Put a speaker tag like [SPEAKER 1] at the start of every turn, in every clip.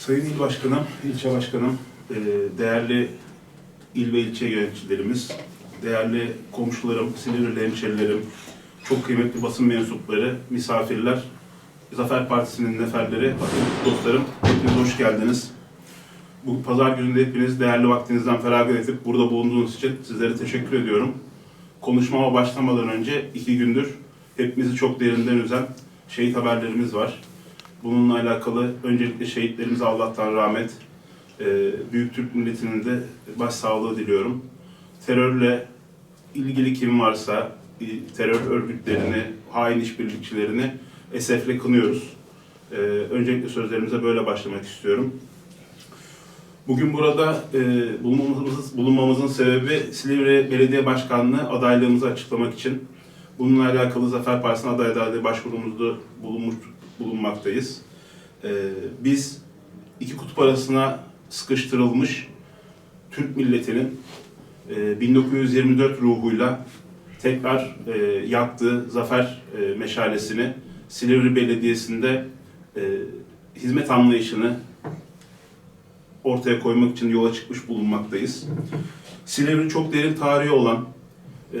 [SPEAKER 1] Sayın İl Başkanım, İlçe Başkanım, e, değerli il ve ilçe yöneticilerimiz, değerli komşularım, Silivri'li hemşerilerim, çok kıymetli basın mensupları, misafirler, Zafer Partisi'nin neferleri, dostlarım, hepiniz hoş geldiniz. Bu pazar gününde hepiniz değerli vaktinizden feragat edip burada bulunduğunuz için sizlere teşekkür ediyorum. Konuşmama başlamadan önce iki gündür hepimizi çok derinden üzen şehit haberlerimiz var. Bununla alakalı öncelikle şehitlerimize Allah'tan rahmet, e, Büyük Türk milletinin de başsağlığı diliyorum. Terörle ilgili kim varsa e, terör örgütlerini, hain işbirlikçilerini esefle kınıyoruz. E, Öncelikle sözlerimize böyle başlamak istiyorum. Bugün burada e, bulunmamızın, bulunmamızın sebebi Silivri Belediye Başkanlığı adaylığımızı açıklamak için. Bununla alakalı Zafer Partisi'ne aday adaylığı başvurumuzda bulunmuş, bulunmaktayız. E, biz iki kutup arasına sıkıştırılmış Türk milletinin e, 1924 ruhuyla tekrar e, yaktığı zafer e, meşalesini Silivri Belediyesi'nde e, hizmet anlayışını ortaya koymak için yola çıkmış bulunmaktayız. Silivri çok derin tarihi olan, e,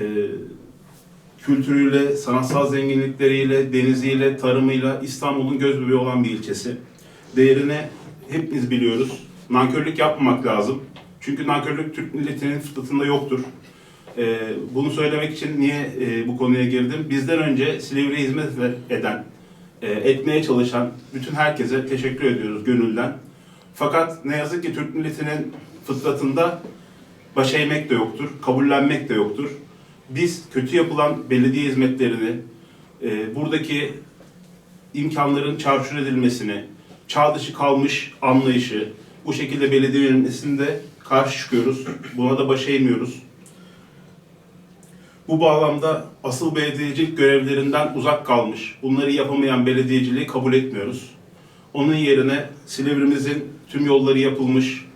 [SPEAKER 1] kültürüyle, sanatsal zenginlikleriyle, deniziyle, tarımıyla İstanbul'un göz bebeği olan bir ilçesi. Değerini hepimiz biliyoruz. Nankörlük yapmamak lazım. Çünkü nankörlük Türk milletinin fıtratında yoktur. E, bunu söylemek için niye e, bu konuya girdim? Bizden önce Silivri'ye hizmet eden, e, etmeye çalışan bütün herkese teşekkür ediyoruz gönülden. Fakat ne yazık ki Türk milletinin fıtratında baş eğmek de yoktur, kabullenmek de yoktur. Biz kötü yapılan belediye hizmetlerini, e, buradaki imkanların çarçur edilmesini, çağ dışı kalmış anlayışı, bu şekilde belediye yönetiminde karşı çıkıyoruz. Buna da baş eğmiyoruz. Bu bağlamda asıl belediyecilik görevlerinden uzak kalmış, bunları yapamayan belediyeciliği kabul etmiyoruz. Onun yerine Silivrimizin tüm yolları yapılmış,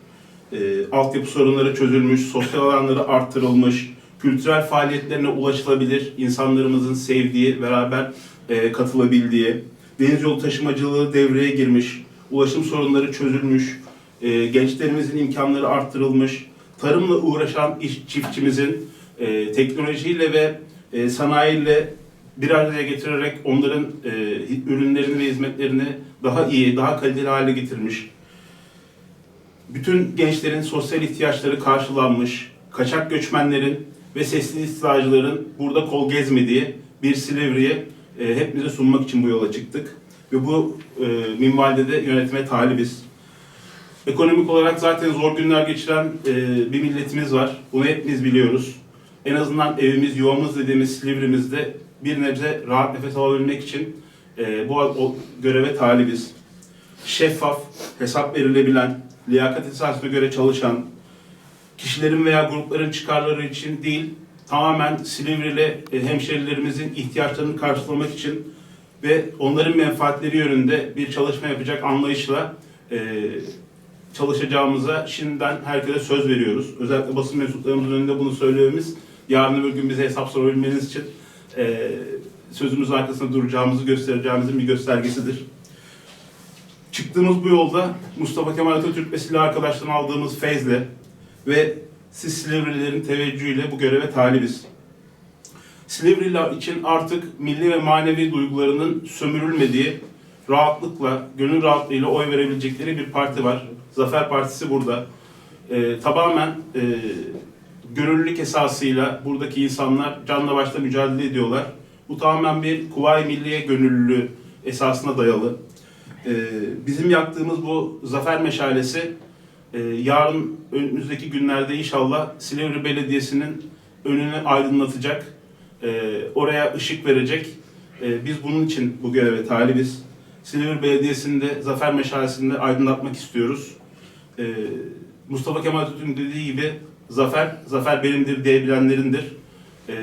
[SPEAKER 1] e, altyapı sorunları çözülmüş, sosyal alanları arttırılmış, kültürel faaliyetlerine ulaşılabilir, insanlarımızın sevdiği, beraber e, katılabildiği, deniz yolu taşımacılığı devreye girmiş, ulaşım sorunları çözülmüş, e, gençlerimizin imkanları arttırılmış, tarımla uğraşan iş, çiftçimizin e, teknolojiyle ve e, sanayiyle bir araya getirerek onların e, ürünlerini ve hizmetlerini daha iyi, daha kaliteli hale getirmiş. Bütün gençlerin sosyal ihtiyaçları karşılanmış, kaçak göçmenlerin ve sesli istilacıların burada kol gezmediği bir Silivri'yi e, hepimize sunmak için bu yola çıktık. Ve bu e, minvalde de yönetime talibiz. Ekonomik olarak zaten zor günler geçiren e, bir milletimiz var. Bunu hepimiz biliyoruz. En azından evimiz, yuvamız dediğimiz Silivri'mizde bir nebze rahat nefes alabilmek için e, bu o göreve talibiz. Şeffaf, hesap verilebilen, liyakat esasına göre çalışan, kişilerin veya grupların çıkarları için değil, tamamen Silivri'li hemşerilerimizin ihtiyaçlarını karşılamak için ve onların menfaatleri yönünde bir çalışma yapacak anlayışla e, çalışacağımıza şimdiden herkese söz veriyoruz. Özellikle basın mensuplarımızın önünde bunu söylememiz, yarın öbür gün bize hesap sorabilmeniz için e, sözümüz arkasında duracağımızı göstereceğimizin bir göstergesidir. Çıktığımız bu yolda Mustafa Kemal Atatürk ve silah arkadaşlarından aldığımız feyzle ve siz Silivrilerin teveccühüyle bu göreve talibiz. Silivriler için artık milli ve manevi duygularının sömürülmediği, rahatlıkla, gönül rahatlığıyla oy verebilecekleri bir parti var. Zafer Partisi burada. Ee, tamamen e, gönüllülük esasıyla buradaki insanlar canla başla mücadele ediyorlar. Bu tamamen bir Kuvayi Milliye gönüllülüğü esasına dayalı. Ee, bizim yaktığımız bu zafer meşalesi e, yarın önümüzdeki günlerde inşallah Silivri Belediyesi'nin önünü aydınlatacak, e, oraya ışık verecek. E, biz bunun için bu göreve talibiz. Silivri Belediyesi'nde zafer meşalesini aydınlatmak istiyoruz. Mustafa Kemal Atatürk'ün dediği gibi zafer, zafer benimdir diyebilenlerindir.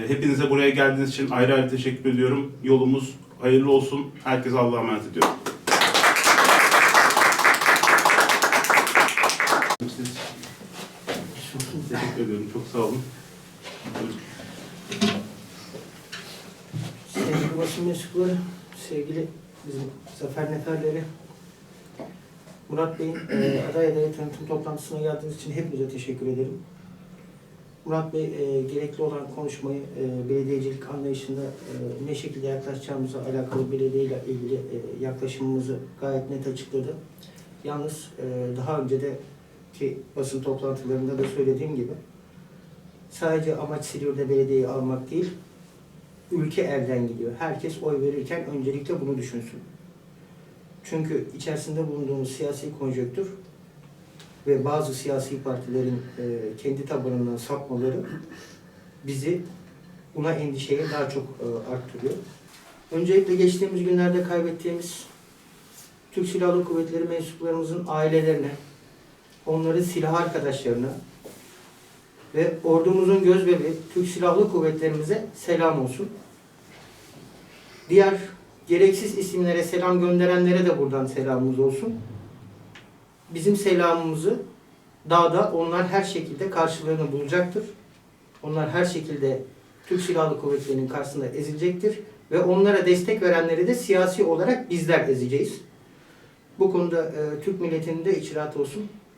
[SPEAKER 1] Hepinize buraya geldiğiniz için ayrı ayrı teşekkür ediyorum. Yolumuz hayırlı olsun. Herkese Allah'a emanet ediyorum. Teşekkür ediyorum. Çok sağ olun.
[SPEAKER 2] Sevgili basın mensupları, sevgili bizim zafer neferleri. Murat Bey'in e, aday adayı tanıtım toplantısına geldiğiniz için hepinize teşekkür ederim. Murat Bey e, gerekli olan konuşmayı e, belediyecilik anlayışında e, ne şekilde yaklaşacağımıza alakalı belediye ile ilgili e, yaklaşımımızı gayet net açıkladı. Yalnız e, daha önce de ki basın toplantılarında da söylediğim gibi sadece amaç Silivri'de belediyeyi almak değil, ülke elden gidiyor. Herkes oy verirken öncelikle bunu düşünsün. Çünkü içerisinde bulunduğumuz siyasi konjonktür ve bazı siyasi partilerin e, kendi tabanından sapmaları bizi buna endişeye daha çok e, arttırıyor. Öncelikle geçtiğimiz günlerde kaybettiğimiz Türk Silahlı Kuvvetleri mensuplarımızın ailelerine, onların silah arkadaşlarına ve ordumuzun gözbebeği Türk Silahlı Kuvvetlerimize selam olsun. Diğer gereksiz isimlere selam gönderenlere de buradan selamımız olsun. Bizim selamımızı dağda onlar her şekilde karşılığını bulacaktır. Onlar her şekilde Türk Silahlı Kuvvetleri'nin karşısında ezilecektir. Ve onlara destek verenleri de siyasi olarak bizler ezeceğiz. Bu konuda e, Türk milletinin de içraatı olsun.